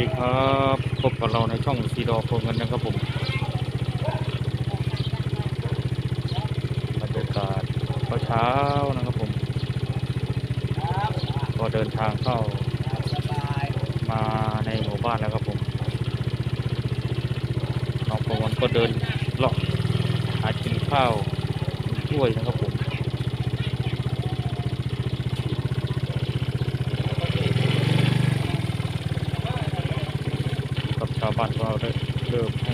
ดีครับพบกับเราในช่องซีดอโฟเงินนะครับผมบรรยากาศเช้านะครับผม ก็เดินทางเข้ามาในหมู่บ้านแล้วครับผมน้องโฟเงินก็เดินเลาะหากินข้าวกินกล้วยนะครับผม กับชาวบ้านก็ได้เริ่มให้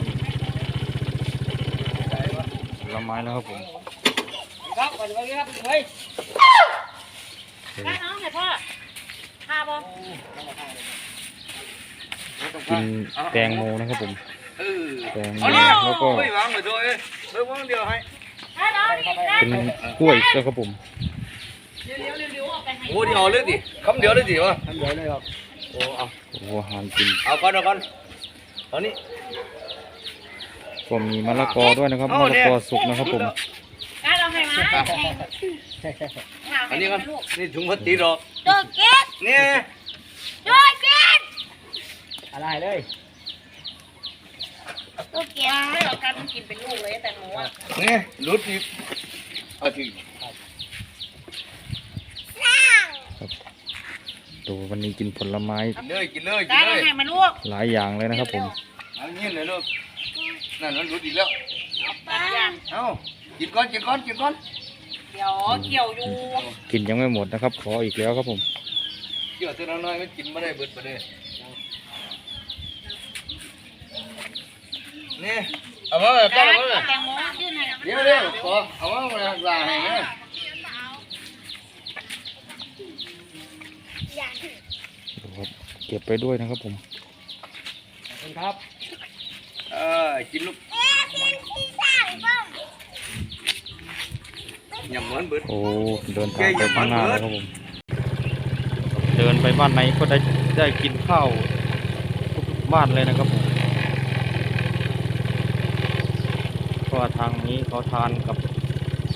ผลไม้แล้วครับผมครับไปเลยครับเฮ้ยข้าน้องเนี่ยพ่อพาบอกินแตงโมนะครับผมเออแตงโมเอาเนี่ยแล้วก็ไม่วางไปด้วยเพิ่มวางเดียวให้ข้าน้องนี่นะเป็นกล้วยด้วยครับผมเร็วๆเร็วๆเอาไปให้โอ้เดียวเลยดิคำเดียวเลยดิวะคำเดียวเลยครับโอ้เอาโอ้โหอาหารกินเอาก่อนเอาก่อน เอานี่ก็มีมะละกอด้วยนะครับมะละกอสุกนะครับผมข้าเราให้มาให้อันนี้ครับนี่ถุงพลาสติกหรอกโดดเก็ตนี่โดดเก็ตอะไรเลยโดดเก็ตไม่หรอกการมันกินเป็นลูกเลยแต่หนูอะนี่รุดนี่เอาที ดูวันนี้กินผลไม้กินเลยกินเลยกิข้านเลเรายให้มาลูกหลายอย่างเลยนะครับ ผมเอาเงี้ยเลยลูกนั่นมันรุดอีกแล้วตัดอย่างเอากินก่อนกินก่อนกินก่อนเดี๋ยวเกี่ยวอยู่กินยังไม่หมดนะครับ ขออีกแล้วครับผมเกี่ยวตัวน้อยๆมันกินไม่ได้เบิดไปเลยนี่เอามาแบบกาตั้รงเอามาแตงโมยื่นให้นะเดี๋ยวเดี๋ยวขอเอามามาลาให้นะ ดูครับเก็บไปด้วยนะครับผมครับ เออกินลูกยำเหมือนเบิดโอ้เดินทางไปข้างหน้าแล้วครับผม เดินไปบ้านไหนก็ได้ได้กินข้าวทุกบ้านเลยนะครับผมเพราะว่าทางนี้เขาทานกับ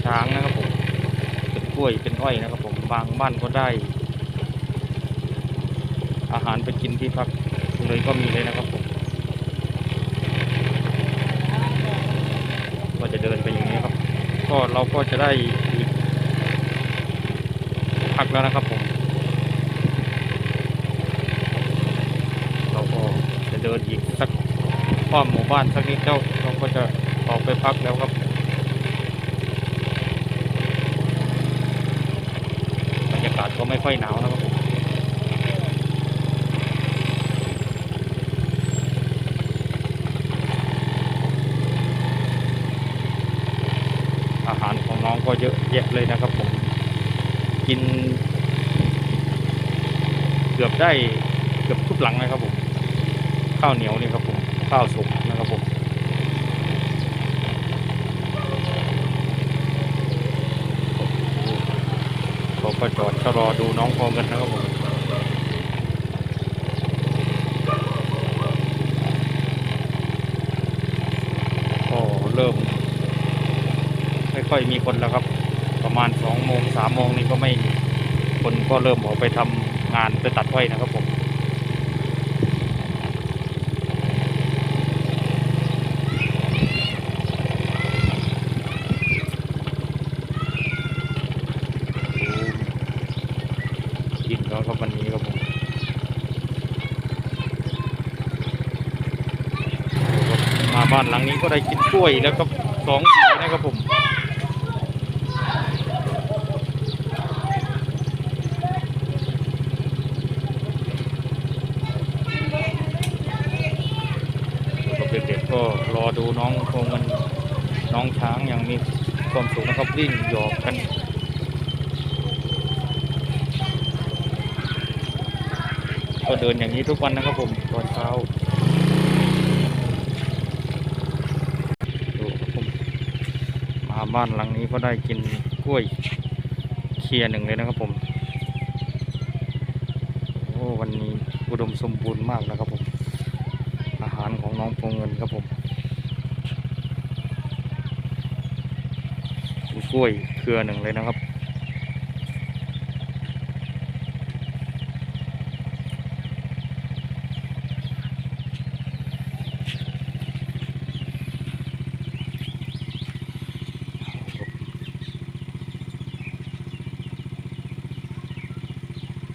ช้างนะครับผม เป็นกล้วยเป็นอ้อยนะครับผมบางบ้านก็ได้ อาหารไปกินที่พักเลยก็มีเลยนะครับผมก็จะเดินไปอย่างนี้ครับ ก็เราก็จะได้พักแล้วนะครับผม เราก็จะเดินอีกสักป้อมหมู่บ้านสักนิดเจ้าเราก็จะออกไปพักแล้วครับบรรยากาศก็ไม่ค่อยหนาวนะครับ อาหารของน้องก็เยอะแยะเลยนะครับผมกิน เกือบได้เกือบทุกหลังนะครับผมข้าวเหนียวนี่ครับผมข้าวสุกนะครับผมเขาก็จอดชะลอดูน้องพอเงินนะครับผมก็เริ่มไม่ ค่อยมีคนแล้วครับ ประมาณสองโมงสามโมงนี่ก็ไม่คนก็เริ่มออกไปทำงานไปตัดอ้นะครับผมกินแล้วครับวันนี้ครับผมมาบ้านหลังนี้ก็ได้กินกล้วยแล้วก็สองหวีนะครับผม กับเด็กๆก็ร อดูน้องโคงมันน้องช้างอย่างมีความสุขนะครับวิ่งหยอกกันก็เดินอย่างนี้ทุกวันนะครับผมตอนเช้าดูครับผมมาบ้านหลังนี้ก็ได้กินกล้วยเคียหนึ่งเลยนะครับผมโอ้วันนี้อุดมสมบูรณ์มากนะครับผม อาหารของน้องพงเงินครับผม กล้วยเครือหนึ่งเลยนะครับ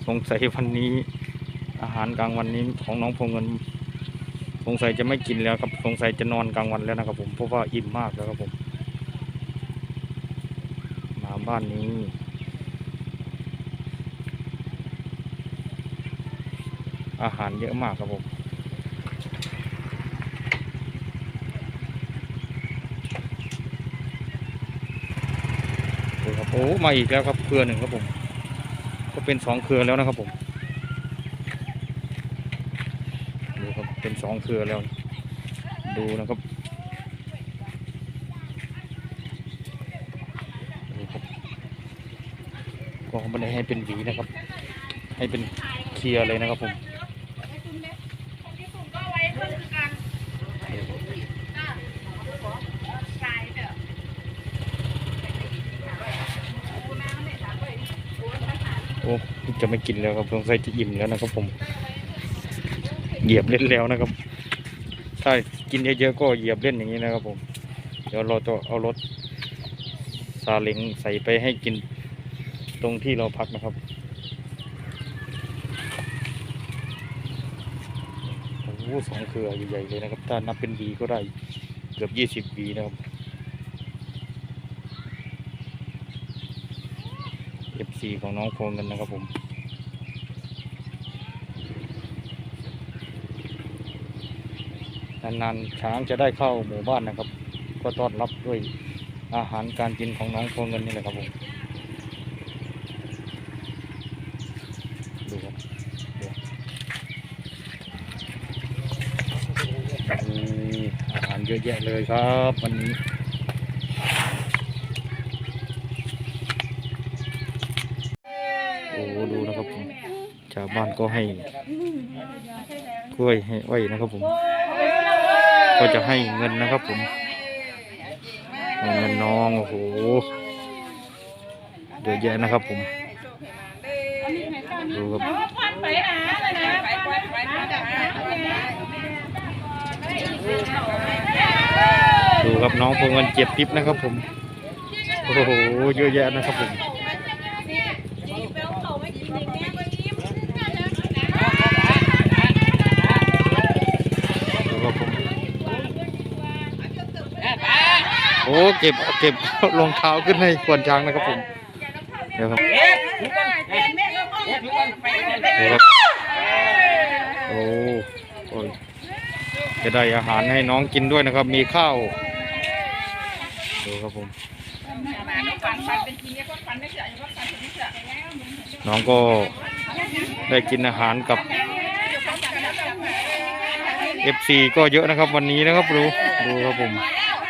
สงสัยวันนี้ อาหารกลางวันนี้ของน้องพงเงิน สงสัยจะไม่กินแล้วครับ สงสัยจะนอนกลางวันแล้วนะครับผม เพราะว่าอิ่มมากแล้วครับผม บ้านนี้ อาหารเยอะมากครับผมดูครับโอ้มาอีกแล้วครับเครือหนึ่งครับผม ก็เป็นสองเครือแล้วนะครับผมดูครับเป็นสองเครือแล้ว ดูนะครับดูครับก็ ไม่ได้ให้เป็นหวีนะครับ ให้เป็นเคลียร์เลยนะครับผมโอ้จะไม่กินแล้วครับสงสัยจะอิ่มแล้วนะครับผม เหยียบเล่นแล้วนะครับ ถ้ากินเยอะๆก็เหยียบเล่นอย่างนี้นะครับผม เดี๋ยวเราจะเอารถซาเล้งใส่ไปให้กิน ตรงที่เราพักนะครับโอ้โหสองเครือใหญ่ๆเลยนะครับ ถ้านับเป็นวีก็ได้เกือบยี่สิบวีนะครับ FC ของน้องโฟนกันนะครับผมนานๆช้างจะได้เข้าหมู่บ้านนะครับ ก็ต้อนรับด้วยอาหารการกินของน้องโฟนเงินนี่แหละครับผมดูครับดูนี่อาหาร เยอะแยะเลยครับวันนี้โอ้ดูนะครับผมชาวบ้านก็ให้กล้วยให้อ้อยนะครับผม ก็จะให้เงินนะครับผมเงินน้องโอ้โหเยอะแยะนะครับผมดูครับ ดูครับน้องพงเงินเจ็บทิปนะครับผม โอ้โหเยอะแยะนะครับผมดูครับผมโอ้เก็บเก็บรองเท้าขึ้นให้ควนช้างนะครับผมเดี๋ยวครับดูครับโอ้โอ้ย จะได้อาหารให้น้องกินด้วยนะครับ มีข้าวดูครับผมน้องก็ได้กินอาหารกับ FC ก็เยอะนะครับวันนี้นะครับดูดูครับผม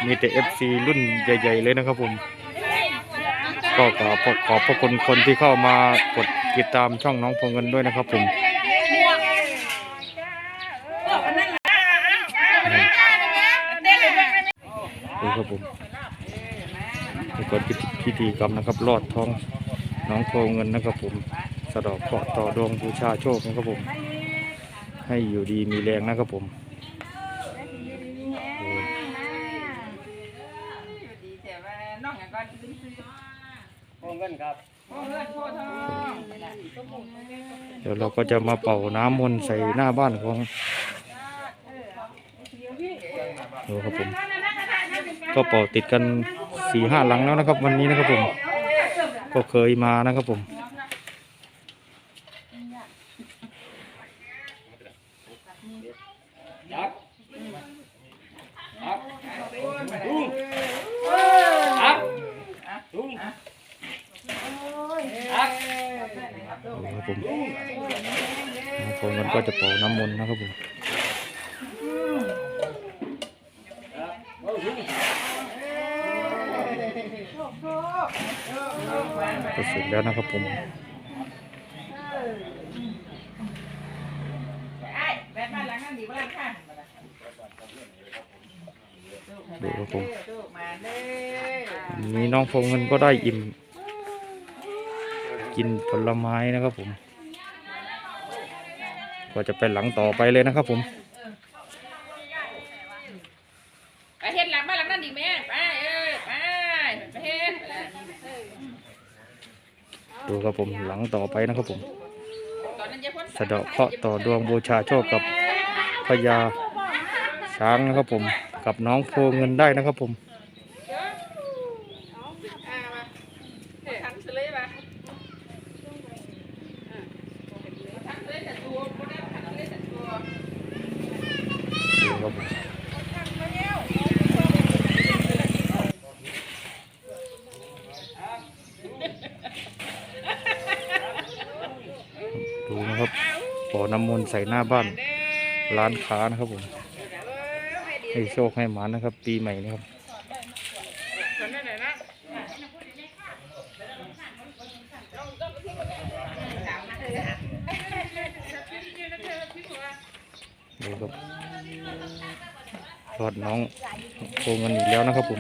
มีแต่ FC รุ่นใหญ่ ๆ เลยนะครับผม ก็ขอขอบพระคุณคนที่เข้ามากดติดตามช่องน้องพงเงินด้วยนะครับผมดูครับผม ก็พิธีกรรมนะครับลอดท้องน้องโพงเงินนะครับผมสะเดอกเคาะต่อดวงบูชาโชคนะครับผม ให้อยู่ดีมีแรงนะครับผมเงินครับเดี๋ยวเราก็จะมาเป่าน้ำมนต์ใส่หน้าบ้านของดูครับผม ก็เป่าติดกัน สี่ห้าหลังแล้วนะครับ วันนี้นะครับผม ก็เคยมานะครับผมยักษ์ยักษ์ลุงยักษ์ลุงยักษ์ดูครับผมน้องโฟนมันก็จะเป่าน้ำมนต์นะครับผม ก็เสร็จแล้วนะครับผมดูครับผมมีน้องพงเงินก็ได้อิ่ม กินผลไม้นะครับผม ก็จะไปหลังต่อไปเลยนะครับผม ไปเฮ็ดหลังบ้านหลังนั้นดีไหมไปเออไปไปเฮ็ด ดู ครับผมหลังต่อไปนะครับผม สะเดาะเคราะห์ต่อดวงบูชาโชคกับพญาช้างนะครับผมกับน้องโพเงินได้นะครับผมครับผมดูนะครับบ่อน้ำมนต์ ใส่หน้าบ้านร้านค้านะครับผมให้โชคให้หมานะครับ ปีใหม่นะครับดูครับรอดน้องโกงเงินอีกแล้วนะครับผม